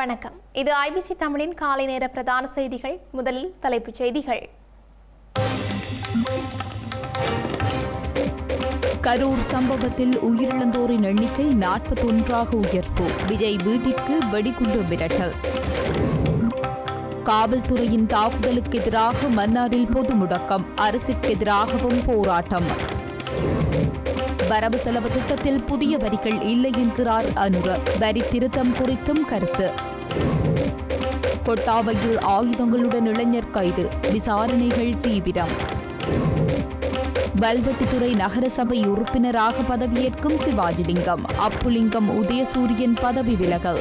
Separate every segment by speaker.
Speaker 1: வணக்கம். இது ஐபிசி தமிழின் காலை நேர பிரதான செய்திகள். முதலில் தலைப்புச் செய்திகள்.
Speaker 2: கரூர் சம்பவத்தில் உயிரிழந்தோரின் எண்ணிக்கை நாற்பத்தொன்றாக உயர்வு. விஜய் வீட்டிற்கு வெடிகுண்டு மிரட்டல். காவல்துறையின் தாக்குதலுக்கு எதிராக மன்னாரில் பொது முடக்கம் அரசுக்கு எதிராகவும் போராட்டம். வரவு செலவு திட்டத்தில் புதிய வரிகள் இல்லை என்கிறார் அனுர. வரி திருத்தம் குறித்தும் கருத்து. கொட்டாவையில் ஆயுதங்களுடன் இளைஞர் கைது. விசாரணைகள் தீவிரம். வல்வெட்டித்துறை நகரசபை உறுப்பினராக பதவியேற்கும் சிவாஜிலிங்கம். அப்புலிங்கம் உதயசூரியன் பதவி விலகல்.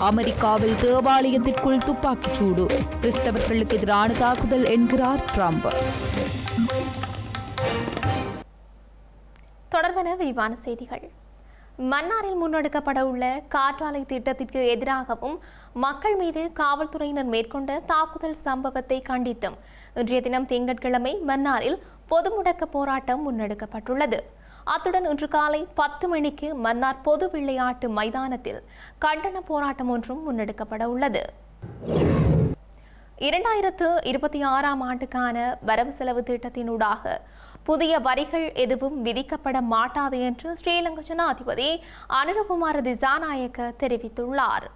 Speaker 2: அமெரிக்காவில் தேவாலயத்திற்குள் துப்பாக்கிச் சூடு. கிறிஸ்தவர்களுக்கு எதிரான தாக்குதல் என்கிறார் ட்ரம்ப்.
Speaker 1: தொடர்பான விரிவான செய்திகள். மன்னாரில் முன்னெடுக்கப்பட உள்ள காற்றாலை திட்டத்திற்கு எதிராகவும் மக்கள் மீது காவல்துறையினர் மேற்கொண்ட தாக்குதல் சம்பவத்தை கண்டித்தும் இன்றைய தினம் திங்கட்கிழமை மன்னாரில் பொது முடக்க போராட்டம் முன்னெடுக்கப்பட்டுள்ளது. அத்துடன் இன்று காலை பத்து மணிக்கு மன்னார் பொது விளையாட்டு மைதானத்தில் கண்டன போராட்டம் ஒன்றும் முன்னெடுக்கப்பட உள்ளது இரண்டாயிரத்து இருபத்தி ஆறாம் ஆண்டுக்கான வரவு செலவு திட்டத்தினூடாக புதிய வரிகள் எதுவும் விதிக்கப்பட மாட்டாது என்று ஸ்ரீலங்கா ஜனாதிபதி அனுரகுமார திசாநாயக்க தெரிவித்துள்ளார்.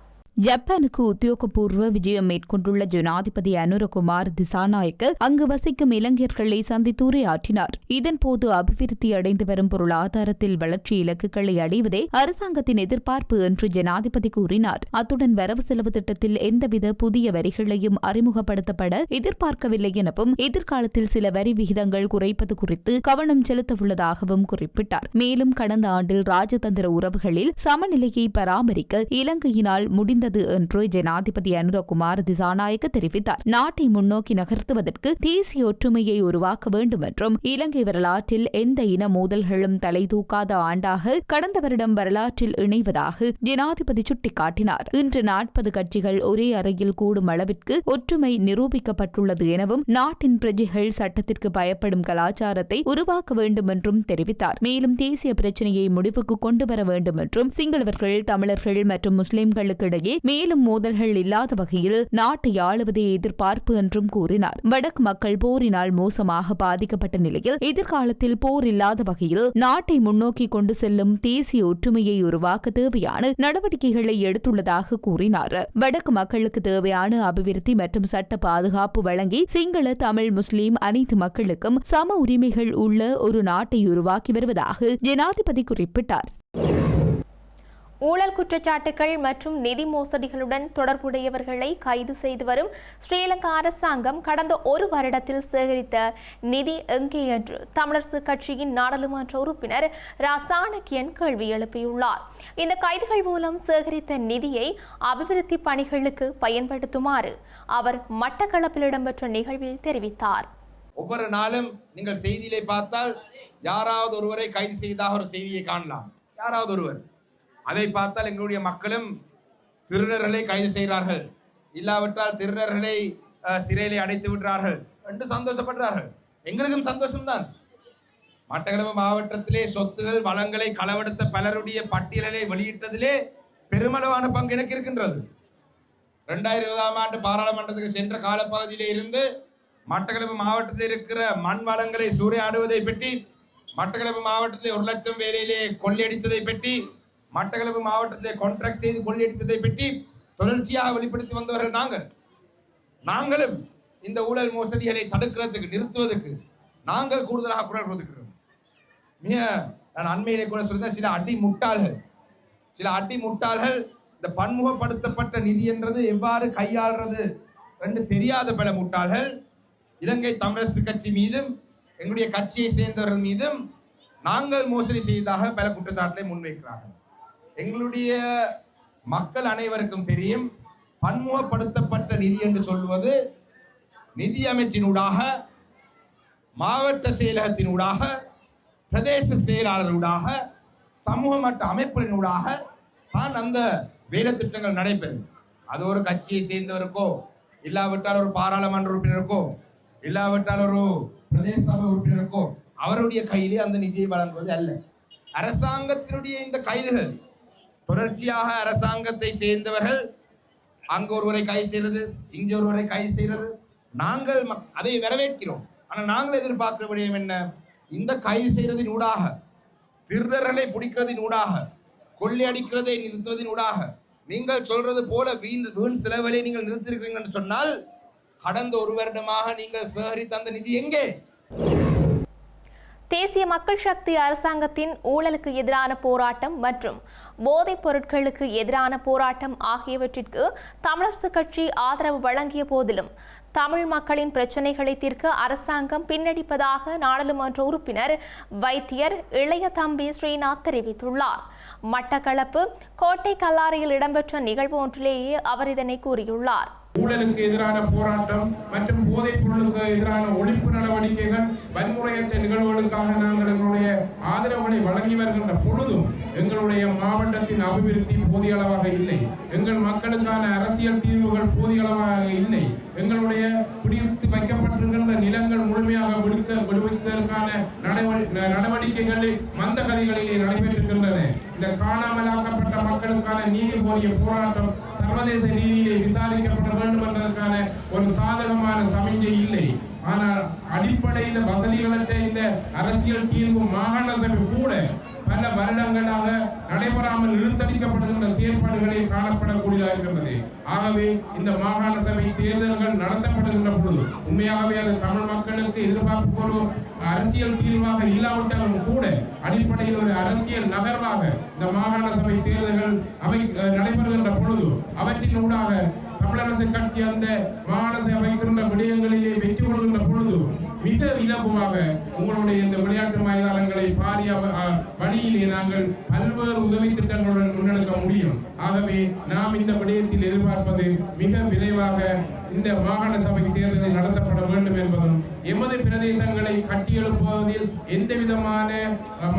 Speaker 2: ஜப்பானுக்கு உத்தியோகபூர்வ விஜயம் மேற்கொண்டுள்ள ஜனாதிபதி அனுரகுமார் திசாநாயக்க அங்கு வசிக்கும் இளைஞர்களை சந்தித்து உரையாற்றினார். இதன்போது அபிவிருத்தி அடைந்து வரும் பொருளாதாரத்தில் வளர்ச்சி இலக்குகளை அடைவதே அரசாங்கத்தின் எதிர்பார்ப்பு என்று ஜனாதிபதி கூறினார். அத்துடன் வரவு செலவு திட்டத்தில் எந்தவித புதிய வரிகளையும் அறிமுகப்படுத்தப்பட எதிர்பார்க்கவில்லை எனவும் எதிர்காலத்தில் சில வரி விகிதங்கள் குறைப்பது குறித்து கவனம் செலுத்தவுள்ளதாகவும் குறிப்பிட்டார். மேலும் கடந்த ஆண்டில் ராஜதந்திர உறவுகளில் சமநிலையை பராமரிக்க இலங்கையினால் முடிந்த முடிந்தது என்று ஜனாதிபதி அனுரகுமார் திசாநாயக்க தெரிவித்தார். நாட்டை முன்னோக்கி நகர்த்துவதற்கு தேசிய ஒற்றுமையை உருவாக்க வேண்டும் என்றும் இலங்கை வரலாற்றில் எந்த இன மோதல்களும் தலை தூக்காத ஆண்டாக கடந்த வருடம் வரலாற்றில் இணைவதாக ஜனாதிபதி சுட்டிக்காட்டினார். இன்று நாற்பது கட்சிகள் ஒரே அறையில் கூடும் அளவிற்கு ஒற்றுமை நிரூபிக்கப்பட்டுள்ளது எனவும் நாட்டின் பிரஜைகள் சட்டத்திற்கு பயப்படும் கலாச்சாரத்தை உருவாக்க வேண்டும் என்றும் தெரிவித்தார். மேலும் தேசிய பிரச்சினையை முடிவுக்கு கொண்டு வர வேண்டும் என்றும் சிங்களவர்கள் தமிழர்கள் மற்றும் முஸ்லிம்களுக்கு இடையே மேலும் மோதல்கள் இல்லாத வகையில் நாட்டை ஆளுவதே எதிர்பார்ப்பு என்றும் கூறினார். வடக்கு மக்கள் போரினால் மோசமாக பாதிக்கப்பட்ட நிலையில் எதிர்காலத்தில் போர் இல்லாத வகையில் நாட்டை முன்னோக்கி கொண்டு செல்லும் தேசிய ஒற்றுமையை உருவாக்க தேவையான நடவடிக்கைகளை எடுத்துள்ளதாக கூறினார். வடக்கு மக்களுக்கு தேவையான அபிவிருத்தி மற்றும் சட்ட பாதுகாப்பு வழங்கி சிங்கள தமிழ் முஸ்லிம் அனைத்து மக்களுக்கும் சம உரிமைகள் உள்ள ஒரு நாட்டை உருவாக்கி வருவதாக ஜனாதிபதி குறிப்பிட்டார்.
Speaker 1: ஊழல் குற்றச்சாட்டுகள் மற்றும் நிதி மோசடிகளுடன் தொடர்புடையவர்களை கைது செய்து வரும் ஸ்ரீலங்கா அரசாங்கம் கடந்த ஒரு வருடத்தில் சேகரித்த நிதி எங்கே என்று தமிழரசு கட்சியின் நாடாளுமன்ற உறுப்பினர் ரா சாணக்கியன் கேள்வி எழுப்பியுள்ளார். இந்த கைதுகள் மூலம் சேகரித்த நிதியை அபிவிருத்தி பணிகளுக்கு பயன்படுத்துமாறு அவர் மட்டக்களப்பில் இடம்பெற்ற நிகழ்வில் தெரிவித்தார்.
Speaker 3: ஒவ்வொரு நாளும் நீங்கள் செய்தியிலே பார்த்தால் யாராவது ஒருவரை கைது செய்ததாக ஒரு செய்தியை காணலாம். யாராவது ஒருவர். அதை பார்த்தால் எங்களுடைய மக்களும் திருடர்களை கைது செய்கிறார்கள். இல்லாவிட்டால் திருடர்களை சிறையிலே அடைத்து விடுறார்கள் என்று சந்தோஷப்படுறார்கள் எங்களுக்கும் சந்தோஷம்தான். மட்டக்களப்பு மாவட்டத்திலே சொத்துகள் வளங்களை களவெடுத்த பலருடைய பட்டியலை வெளியிட்டதிலே பெருமளவான பங்கு எனக்கு இருக்கின்றது. ரெண்டாயிரம் இருபதாம் ஆண்டு பாராளுமன்றத்துக்கு சென்ற காலப்பகுதியிலே இருந்து மட்டக்களப்பு மாவட்டத்தில் இருக்கிற மண் வளங்களை சூறையாடுவதை பற்றி மட்டக்களப்பு மாவட்டத்தில் ஒரு லட்சம் வேலையிலே கொள்ளையடித்ததை பற்றி மட்டக்களப்பு மாவட்டத்திலே கான்ட்ராக்ட் செய்து கொள்ளையடித்ததை பற்றி தொடர்ச்சியாக வெளிப்படுத்தி வந்தவர்கள் நாங்கள். நாங்களும் இந்த ஊழல் மோசடிகளை தடுக்கிறதுக்கு நிறுத்துவதற்கு நாங்கள் கூடுதலாக குரல் கொடுக்கிறோம். மிக நான் அண்மையிலே கூட சொல்லியிருந்தேன் சில அடி முட்டாள்கள் சில அடி முட்டாள்கள் இந்த பன்முகப்படுத்தப்பட்ட நிதி என்றது எவ்வாறு கையாளுறது என்று தெரியாத பல முட்டாள்கள் இலங்கை தமிழரசு கட்சி மீதும் எங்களுடைய கட்சியை சேர்ந்தவர்கள் மீதும் நாங்கள் மோசடி செய்ததாக பல குற்றச்சாட்டுகளை முன்வைக்கிறார்கள். எங்களுடைய மக்கள் அனைவருக்கும் தெரியும் பன்முகப்படுத்தப்பட்ட நிதி என்று சொல்வது நிதி அமைச்சினூடாக மாவட்ட செயலகத்தினூடாக பிரதேச செயலாளர்களூடாக சமூக மட்ட அமைப்புகளினூடாக தான் அந்த வேலை திட்டங்கள் நடைபெறும். அது ஒரு கட்சியை சேர்ந்தவருக்கோ இல்லாவிட்டால் ஒரு பாராளுமன்ற உறுப்பினருக்கோ இல்லாவிட்டால் ஒரு பிரதேச சபை உறுப்பினருக்கோ அவருடைய கையிலே அந்த நிதியை வழங்குவது அல்ல. அரசாங்கத்தினுடைய இந்த கைதுகள் தொடர்ச்சியாக அரசாங்கத்தை சேர்ந்தவர்கள் அங்கு ஒருவரை கை செய்கிறது இங்கே ஒருவரை கைது செய்கிறது நாங்கள் மக்- அதை வரவேற்கிறோம். ஆனால் நாங்கள் எதிர்பார்க்கிற விடயம் என்ன? இந்த கைது செய்கிறதின் ஊடாக திருடர்களை பிடிக்கிறதின் ஊடாக கொள்ளையடிக்கிறதை நிறுத்துவதின் ஊடாக நீங்கள் சொல்றது போல வீண் வீண் செலவுகளை நீங்கள் நிறுத்திருக்கிறீங்கன்னு சொன்னால் கடந்த ஒரு வருடமாக நீங்கள் சேகரித்த அந்த நிதி எங்கே?
Speaker 1: தேசிய மக்கள் சக்தி அரசாங்கத்தின் ஊழலுக்கு எதிரான போராட்டம் மற்றும் போதைப் பொருட்களுக்கு எதிரான போராட்டம் ஆகியவற்றிற்கு தமிழரசு கட்சி ஆதரவு வழங்கிய போதிலும் தமிழ் மக்களின் பிரச்சினைகளை தீர்க்க அரசாங்கம் பின்னடிப்பதாக நாடாளுமன்ற உறுப்பினர் வைத்தியர் இளைய தம்பி ஸ்ரீநாத் தெரிவித்துள்ளார். மட்டக்களப்பு கோட்டை கல்லாரியில் இடம்பெற்ற நிகழ்வு ஒன்றிலேயே அவர் இதனை கூறியுள்ளார்.
Speaker 4: ஊழலுக்கு எதிரான போராட்டம் மற்றும் போதைப் பொருளுக்கு எதிரான ஒழிப்பு நடவடிக்கைகள் வன்முறையற்ற நிகழ்வுகளுக்காக நாங்கள் எங்களுடைய ஆதரவுகளை வழங்கி வருகின்ற பொழுதும் எங்களுடைய மாவட்டத்தின் அபிவிருத்தி போதிய அளவாக இல்லை. எங்கள் மக்களுக்கான அரசியல் தீர்வுகள் போதிய அளவாக இல்லை. எங்களுடைய பிடித்து வைக்கப்பட்டிருக்கின்ற நிலங்கள் முழுமையாக விடுக்க விடுவிப்பதற்கான நடவடிக்கைகளில் நடவடிக்கைகளில் மந்தகதிகளிலே நடைபெற்றிருக்கின்றன. இந்த காணாமலாக்கப்பட்ட மக்களுக்கான நீதி கோரிய போராட்டம் சர்வதேச நீதியை விசாரிக்க சாதகமான சமிஞ்சை இல்லை. ஆனால் அடிப்படையில் வசதிகளற்ற இந்த அரசியல் தீர்வு மாகாண சபை கூட பல வருடங்களாக நடைபெறாமல் இழுத்தடிக்கப்படுகின்ற செயற்பாடுகளை காணப்படக்கூடியதாக இருக்கின்றது. ஆகவே இந்த மாகாண சபை தேர்தல்கள் நடத்தப்படுகின்ற பொழுது உண்மையாகவே அது தமிழ் மக்களுக்கு எதிர்பார்ப்பு ஒரு அரசியல் தீர்வாக இல்லாவிட்டாலும் கூட அடிப்படையில் ஒரு அரசியல் நகர்வாக இந்த மாகாண சபை தேர்தல்கள் அவை நடைபெறுகின்ற பொழுது அவற்றின் ஊடாக தமிழரசு கட்சி அந்த மாகாண சபை வைக்கின்ற விடயங்களிலே வெற்றி கொள்கின்ற பொழுது மிக இலகுவாக உங்களுடைய இந்த விளையாட்டு மைதானங்களை பாரிய வழியிலே நாங்கள் பல்வேறு உதவி திட்டங்களுடன் முன்னெடுக்க முடியும். ஆகவே நாம் இந்த விடயத்தில் எதிர்பார்ப்பது மிக விரைவாக இந்த மாகாண சபை தேர்தலை நடத்தப்பட வேண்டும் என்பதும் எமது பிரதேசங்களை கட்டியெழுப்புவதில் எந்த விதமான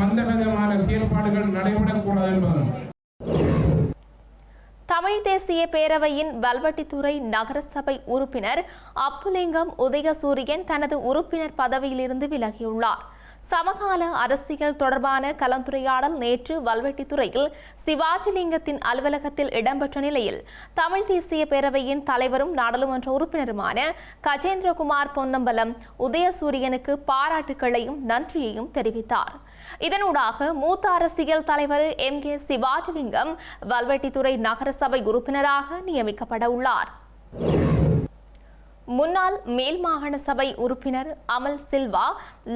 Speaker 4: மந்தவிதமான மந்தகதமான செயற்பாடுகள் நடைபெறக்கூடாது என்பதும்.
Speaker 1: தமிழ் தேசிய பேரவையின் வல்வட்டித்துறை நகரசபை உறுப்பினர் அப்புலிங்கம் உதயசூரியன் தனது உறுப்பினர் பதவியிலிருந்து விலகியுள்ளார். சமகால அரசியல் தொடர்பான கலந்துரையாடல் நேற்று வல்வெட்டித்துறையில் சிவாஜிலிங்கத்தின் அலுவலகத்தில் இடம்பெற்ற நிலையில் தமிழ் தேசிய பேரவையின் தலைவரும் நாடாளுமன்ற உறுப்பினருமான கஜேந்திரகுமார் பொன்னம்பலம் உதயசூரியனுக்கு பாராட்டுக்களையும் நன்றியையும் தெரிவித்தார். இதனூடாக மூத்த அரசியல் தலைவர் எம். கே. சிவாஜிலிங்கம் வல்வெட்டித்துறை நகரசபை உறுப்பினராக நியமிக்கப்பட உள்ளார் முன்னாள் மேல் மாகாண சபை உறுப்பினர் அமல் சில்வா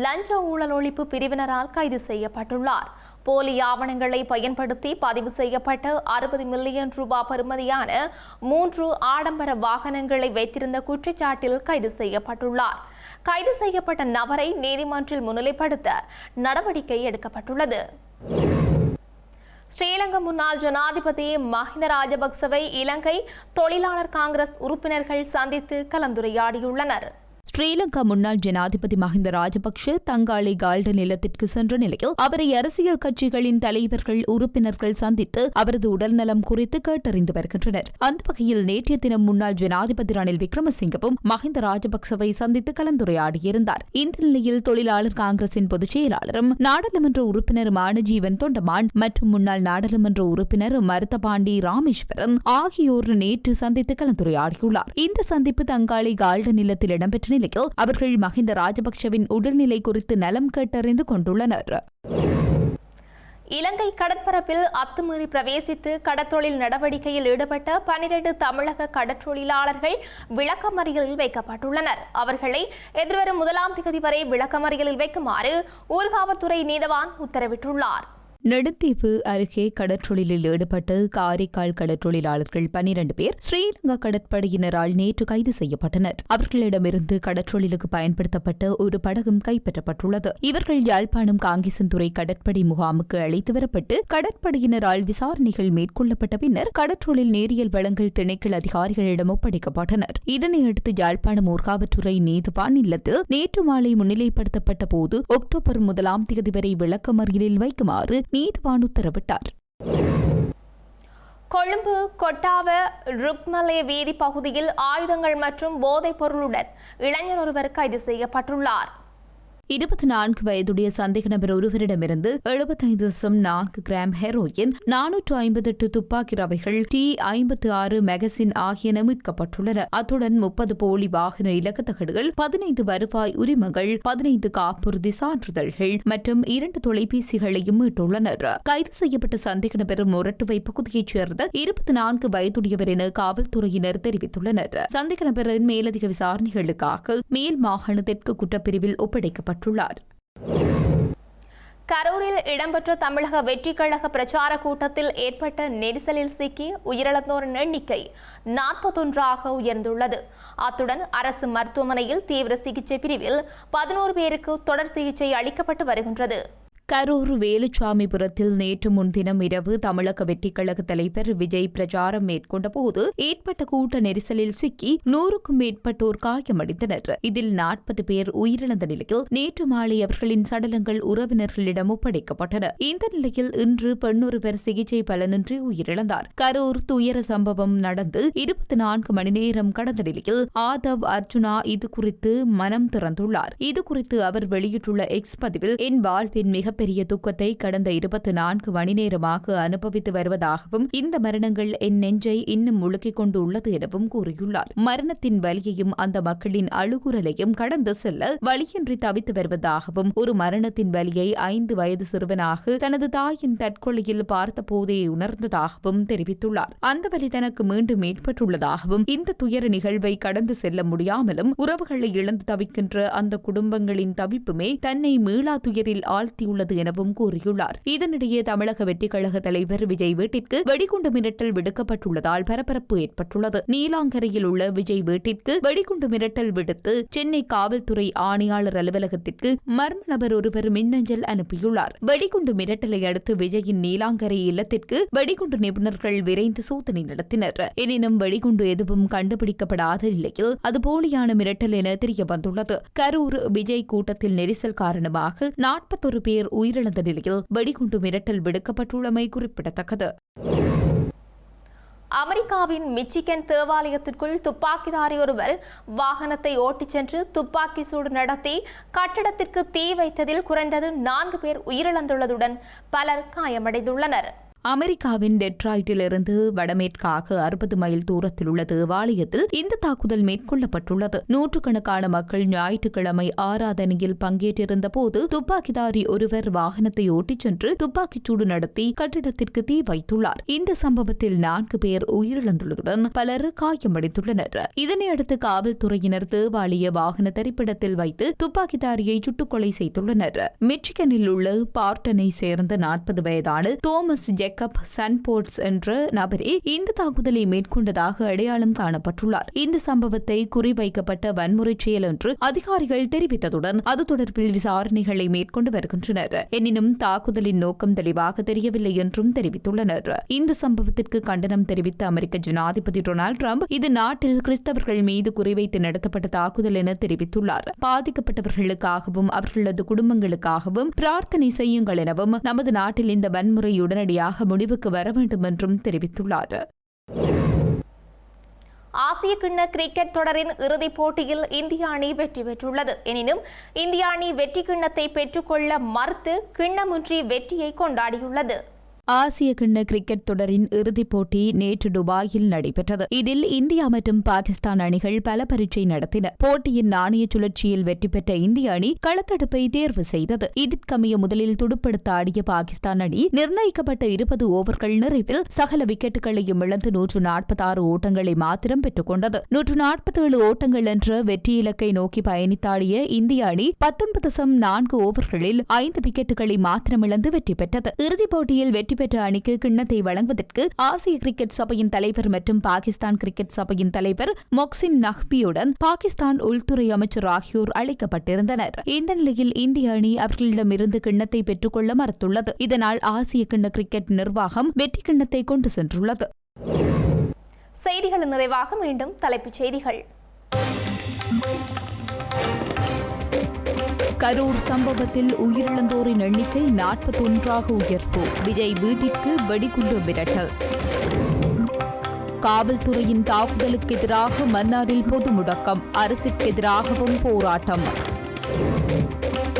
Speaker 1: லஞ்ச ஊழல் ஒழிப்பு பிரிவினரால் கைது செய்யப்பட்டுள்ளார். போலி ஆவணங்களை பயன்படுத்தி பதிவு செய்யப்பட்ட அறுபது மில்லியன் ரூபாய் பெறுமதியான மூன்று ஆடம்பர வாகனங்களை வைத்திருந்த குற்றச்சாட்டில் கைது செய்யப்பட்டுள்ளார். கைது செய்யப்பட்ட நபரை நீதிமன்றில் முன்னிலைப்படுத்த நடவடிக்கை எடுக்கப்பட்டுள்ளது. ஸ்ரீலங்கா முன்னாள் ஜனாதிபதி மஹிந்த ராஜபக்சவை இலங்கை தொழிலாளர் காங்கிரஸ் உறுப்பினர்கள் சந்தித்து கலந்துரையாடியுள்ளனர்.
Speaker 2: ஸ்ரீலங்கா முன்னாள் ஜனாதிபதி மஹிந்த ராஜபக்ஷ தங்காளி கால்டன் நிலத்திற்கு சென்ற நிலையில் அவரை அரசியல் கட்சிகளின் தலைவர்கள் உறுப்பினர்கள் சந்தித்து அவரது உடல்நலம் குறித்து கேட்டறிந்து வருகின்றனர். அந்த வகையில் நேற்றைய தினம் முன்னாள் ஜனாதிபதி ரணில் விக்ரமசிங்கவும் மஹிந்த ராஜபக்சவை சந்தித்து கலந்துரையாடியிருந்தார். இந்த நிலையில் தொழிலாளர் காங்கிரசின் பொதுச் செயலாளரும் நாடாளுமன்ற உறுப்பினருமான ஜீவன் தொண்டமான் மற்றும் முன்னாள் நாடாளுமன்ற உறுப்பினர் மருத்தபாண்டி ராமேஸ்வரன் ஆகியோர் நேற்று சந்தித்து கலந்துரையாடியுள்ளார். இந்த சந்திப்பு தங்காளி கால்டன் நிலத்தில் இடம்பெற்ற இந்நிலையில் அவர்கள் மஹிந்த ராஜபக்சவின் உடல்நிலை குறித்து நலம் கேட்டறிந்து கொண்டுள்ளனர்.
Speaker 1: இலங்கை கடற்பரப்பில் அத்துமீறி பிரவேசித்து கடற்றொழில் நடவடிக்கையில் ஈடுபட்ட பனிரெண்டு தமிழக கடற்றொழிலாளர்கள் விளக்கமறியலில் வைக்கப்பட்டுள்ளனர். அவர்களை எதிர்வரும் முதலாம் தேதி வரை விளக்கமறியலில் வைக்குமாறு ஊர்காவல்துறை நீதவான் உத்தரவிட்டுள்ளார்.
Speaker 2: நெடுந்தீவு அருகே கடற்றொழிலில் ஈடுபட்டு காரைக்கால் கடற்றொழிலாளர்கள் பனிரண்டு பேர் ஸ்ரீலங்கா கடற்படையினரால் நேற்று கைது செய்யப்பட்டனர். அவர்களிடமிருந்து கடற்றொழிலுக்கு பயன்படுத்தப்பட்ட ஒரு படகும் கைப்பற்றப்பட்டுள்ளது. இவர்கள் யாழ்ப்பாணம் காங்கேசன்துறை கடற்படை முகாமுக்கு அழைத்து வரப்பட்டு கடற்படையினரால் விசாரணைகள் மேற்கொள்ளப்பட்ட பின்னர் கடற்றொழில் நேரியல் வழங்கல் திணைக்கள் அதிகாரிகளிடம் ஒப்படைக்கப்பட்டனர். இதனையடுத்து யாழ்ப்பாணம் ஊர்காவற்றுறை நீதிவான் இல்லத்தில் நேற்று மாலை முன்னிலைப்படுத்தப்பட்ட போது அக்டோபர் முதலாம் தேதி வரை விளக்கமறியலில் வைக்குமாறு நீதிவான் உத்தரவிட்டார்
Speaker 1: கொழும்பு கொட்டாவ ருக்மலே வீதி பகுதியில் ஆயுதங்கள் மற்றும் போதைப் பொருளுடன் இளைஞர் ஒருவர் கைது செய்யப்பட்டுள்ளார்.
Speaker 2: இருபத்தி நான்கு வயதுடைய சந்தேக நபர் ஒருவரிடமிருந்து எழுபத்தைந்து தசம் நான்கு கிராம் ஹெரோயின் நானூற்று ஐம்பத்தி எட்டு துப்பாக்கி ரவைகள் டி ஐம்பத்தி ஆறு மெகசின் ஆகியன மீட்கப்பட்டுள்ளன. அத்துடன் முப்பது போலி வாகன இலக்கத்தகடுகள் பதினைந்து வருவாய் உரிமங்கள் பதினைந்து காப்புறுதி சான்றிதழ்கள் மற்றும் இரண்டு தொலைபேசிகளையும் மீட்டுள்ளனர். கைது செய்யப்பட்ட சந்தேக நபர் முரட்டுவை பகுதியைச் சேர்ந்த இருபத்தி நான்கு வயதுடையவர் என காவல்துறையினர் தெரிவித்துள்ளனர். சந்தேக நபரின் மேலதிக விசாரணைகளுக்காக மேல் மாகாண தெற்கு குற்றப்பிரிவில் ஒப்படைக்கப்பட்டுள்ளார்
Speaker 1: கரூரில் இடம்பெற்ற தமிழக வெற்றி கழக பிரச்சார கூட்டத்தில் ஏற்பட்ட நெரிசலில் சிக்கி உயிரிழந்தோரின் எண்ணிக்கை நாற்பத்தொன்றாக உயர்ந்துள்ளது. அத்துடன் அரசு மருத்துவமனையில் தீவிர சிகிச்சை பிரிவில் பதினோரு பேருக்கு தொடர் சிகிச்சை அளிக்கப்பட்டு வருகின்றது.
Speaker 2: கரூர் வேலுச்சாமிபுரத்தில் நேற்று முன்தினம் இரவு தமிழக வெற்றிக் கழக தலைவர் விஜய் பிரச்சாரம் மேற்கொண்டபோது ஏற்பட்ட கூட்ட நெரிசலில் சிக்கி நூறுக்கும் மேற்பட்டோர் காயமடைந்தனர். இதில் நாற்பது பேர் உயிரிழந்த நிலையில் நேற்று மாலை அவர்களின் சடலங்கள் உறவினர்களிடம் ஒப்படைக்கப்பட்டன. இந்த நிலையில் இன்று பெண்ணொருவர் சிகிச்சை பலனின்றி உயிரிழந்தார். கரூர் துயர சம்பவம் நடந்து இருபத்தி நான்கு மணி நேரம் கடந்த நிலையில் ஆதவ் அர்ஜுனா இது குறித்து மனம் திறந்துள்ளார். இது குறித்து அவர் வெளியிட்டுள்ள எக்ஸ் பதிவில் என் வாழ்வின் மிகப்பெரிய துக்கத்தை கடந்த இருபத்தி நான்கு மணி நேரமாக அனுபவித்து வருவதாகவும் இந்த மரணங்கள் என் நெஞ்சை இன்னும் முழுக்கிக் கொண்டு உள்ளது எனவும் கூறியுள்ளார். மரணத்தின் வலியையும் அந்த மக்களின் அழுகுரலையும் கடந்து செல்ல வழியின்றி தவித்து வருவதாகவும் ஒரு மரணத்தின் வலியை ஐந்து வயது சிறுவனாக தனது தாயின் தற்கொலையில் பார்த்தபோதே உணர்ந்ததாகவும் தெரிவித்துள்ளார். அந்த வலி தனக்கு மீண்டும் ஏற்பட்டுள்ளதாகவும் இந்த துயர நிகழ்வை கடந்து செல்ல முடியாமலும் உறவுகளை இழந்து தவிக்கின்ற அந்த குடும்பங்களின் தவிப்புமே தன்னை மீளா துயரில் ஆழ்த்தியுள்ளது எனவும் கூறியுள்ளார். இதனிடையே தமிழக வெற்றிக் கழக தலைவர் விஜய் வீட்டிற்கு வெடிகுண்டு மிரட்டல் விடுக்கப்பட்டுள்ளதால் பரபரப்பு ஏற்பட்டுள்ளது. நீலாங்கரையில் உள்ள விஜய் வீட்டிற்கு வெடிகுண்டு மிரட்டல் விடுத்து சென்னை காவல்துறை ஆணையாளர் அலுவலகத்திற்கு மர்ம நபர் ஒருவர் மின்னஞ்சல் அனுப்பியுள்ளார். வெடிகுண்டு மிரட்டலை அடுத்து விஜயின் நீலாங்கரை இல்லத்திற்கு வெடிகுண்டு நிபுணர்கள் விரைந்து சோதனை நடத்தினர். எனினும் வெடிகுண்டு எதுவும் கண்டுபிடிக்கப்படாத நிலையில் அது போலியான மிரட்டல் என தெரிய வந்துள்ளது கரூர் விஜய் கூட்டத்தில் நெரிசல் காரணமாக நாற்பத்தொரு பேர் உயிரிழந்த நிலையில் வெடிகுண்டு மிரட்டல் விடுக்கப்பட்டுள்ளமை குறிப்பிடத்தக்கது.
Speaker 1: அமெரிக்காவின் மிச்சிகன் தேவாலயத்திற்குள் துப்பாக்கிதாரி ஒருவர் வாகனத்தை ஓட்டிச் சென்று துப்பாக்கி சூடு நடத்தி கட்டடத்திற்கு தீ வைத்ததில் குறைந்தது நான்கு பேர் உயிரிழந்துள்ளதுடன் பலர் காயமடைந்துள்ளனர்.
Speaker 2: அமெரிக்காவின் டெட்ராய்டிலிருந்து வடமேற்காக அறுபது மைல் தூரத்தில் உள்ள தேவாலயத்தில் இந்த தாக்குதல் மேற்கொள்ளப்பட்டுள்ளது. நூற்றுக்கணக்கான மக்கள் ஞாயிற்றுக்கிழமை ஆராதனையில் பங்கேற்றிருந்த போது துப்பாக்கிதாரி ஒருவர் வாகனத்தை ஓட்டிச் சென்று துப்பாக்கிச்சூடு நடத்தி கட்டிடத்திற்கு தீ வைத்துள்ளார். இந்த சம்பவத்தில் நான்கு பேர் உயிரிழந்துள்ளதுடன் பலர் காயமடைந்துள்ளனர். இதனையடுத்து காவல்துறையினர் தேவாலய வாகன தரிப்பிடத்தில் வைத்து துப்பாக்கிதாரியை சுட்டுக்கொலை செய்துள்ளனர். மிச்சிகனில் உள்ள பார்ட்டனை சேர்ந்த நாற்பது வயதான தோமஸ் ஜேக்கப் சன்போர்ட்ஸ் என்ற நபரே இந்த தாக்குதலை மேற்கொண்டதாக அடையாளம் காணப்பட்டுள்ளார். இந்த சம்பவத்தை குறிவைக்கப்பட்ட வன்முறை செயல் என்று அதிகாரிகள் தெரிவித்ததுடன் அது தொடர்பில் விசாரணைகளை மேற்கொண்டு வருகின்றனர். எனினும் தாக்குதலின் நோக்கம் தெளிவாக தெரியவில்லை என்றும் தெரிவித்துள்ளனர். இந்த சம்பவத்திற்கு கண்டனம் தெரிவித்த அமெரிக்க ஜனாதிபதி டொனால்டு டிரம்ப் இது நாட்டில் கிறிஸ்தவர்கள் மீது குறிவைத்து நடத்தப்பட்ட தாக்குதல் என தெரிவித்துள்ளார். பாதிக்கப்பட்டவர்களுக்காகவும் அவர்களது குடும்பங்களுக்காகவும் பிரார்த்தனை செய்யுங்கள் எனவும் நமது நாட்டில் இந்த வன்முறை உடனடியாக முடிவுக்கு வர வேண்டும் என்றும் தெரிவித்துள்ளார்.
Speaker 1: ஆசிய கிண்ண கிரிக்கெட் தொடரின் இறுதிப் போட்டியில் இந்திய அணி வெற்றி பெற்றுள்ளது. எனினும் இந்திய அணி வெற்றி கிண்ணத்தை பெற்றுக்கொள்ள மறுத்து கிண்ணமின்றி வெற்றியை கொண்டாடியுள்ளது.
Speaker 2: ஆசிய கிண்ண கிரிக்கெட் தொடரின் இறுதிப் போட்டி நேற்று துபாயில் நடைபெற்றது. இதில் இந்தியா மற்றும் பாகிஸ்தான் அணிகள் பல பரீட்சை நடத்தின. போட்டியின் நாணய சுழற்சியில் வெற்றி பெற்ற இந்திய அணி களத்தடுப்பை தேர்வு செய்தது. இதற்கமைய முதலில் துடுப்படுத்த ஆடிய பாகிஸ்தான் அணி நிர்ணயிக்கப்பட்ட இருபது ஓவர்கள் நிறைவில் சகல விக்கெட்டுகளையும் இழந்து நூற்று நாற்பத்தாறு ஓட்டங்களை மாத்திரம் பெற்றுக் கொண்டது. நூற்று நாற்பத்தேழு ஓட்டங்கள் என்ற வெற்றி இலக்கை நோக்கி பயணித்தாடிய இந்திய அணி பத்தொன்பது நான்கு ஓவர்களில் ஐந்து விக்கெட்டுகளை மாத்திரம் இழந்து வெற்றி பெற்றது. இறுதிப் போட்டியில் வெற்றி பெற்ற அணிக்கு கிண்ணத்தை வழங்குவதற்கு ஆசிய கிரிக்கெட் சபையின் தலைவர் மற்றும் பாகிஸ்தான் கிரிக்கெட் சபையின் தலைவர் மொக்சின் நஹ்பியுடன் பாகிஸ்தான் உள்துறை அமைச்சர் ஆகியோர் அழைக்கப்பட்டிருந்தனர். இந்த நிலையில் இந்திய அணி அவர்களிடமிருந்து கிண்ணத்தை பெற்றுக்கொள்ள மறுத்துள்ளது. இதனால் ஆசிய கிண்ண கிரிக்கெட் நிர்வாகம் வெற்றி கிண்ணத்தை கொண்டு சென்றுள்ளது.
Speaker 1: செய்திகள் நிறைவாக மீண்டும் தலைப்புச் செய்திகள்.
Speaker 2: கரூர் சம்பவத்தில் உயிரிழந்தோரின் எண்ணிக்கை நாற்பத்தொன்றாக உயர்வு. விஜய் வீட்டிற்கு வெடிகுண்டு மிரட்டல். காவல்துறையின் தாக்குதலுக்கு எதிராக மன்னாரில் பொது முடக்கம். அரசிற்கு எதிராகவும் போராட்டம்.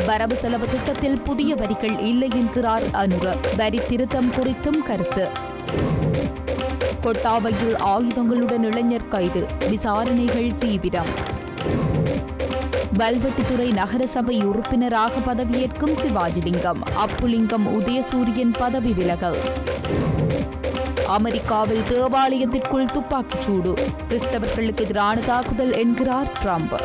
Speaker 2: வரவு செலவு திட்டத்தில் புதிய வரிகள் இல்லை என்கிறார் அனுர. வரி திருத்தம் குறித்தும் கருத்து. கொட்டாவையில் ஆயுதங்களுடன் இளைஞர் கைது. விசாரணைகள் தீவிரம். வல்வெட்டித்துறை நகரசபை உறுப்பினராக பதவியேற்கும் சிவாஜிலிங்கம் அப்புலிங்கம் உதயசூரியன் பதவி விலகல். அமெரிக்காவில் தேவாலயத்திற்குள் துப்பாக்கிச் சூடு. கிறிஸ்தவர்களுக்கு எதிரான தாக்குதல் என்கிறார் ட்ரம்ப்.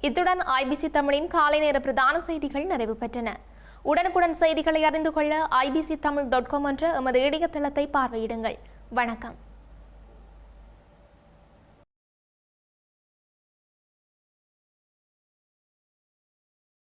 Speaker 1: இத்துடன் ஐபிசி தமிழின் காலை நேர பிரதான செய்திகள் நிறைவு பெற்றன. உடனுக்குடன் செய்திகளை அறிந்து கொள்ள ஐபிசி தமிழ் டாட் காம் என்ற எமது இணையதளத்தை பார்வையிடுங்கள். வணக்கம்.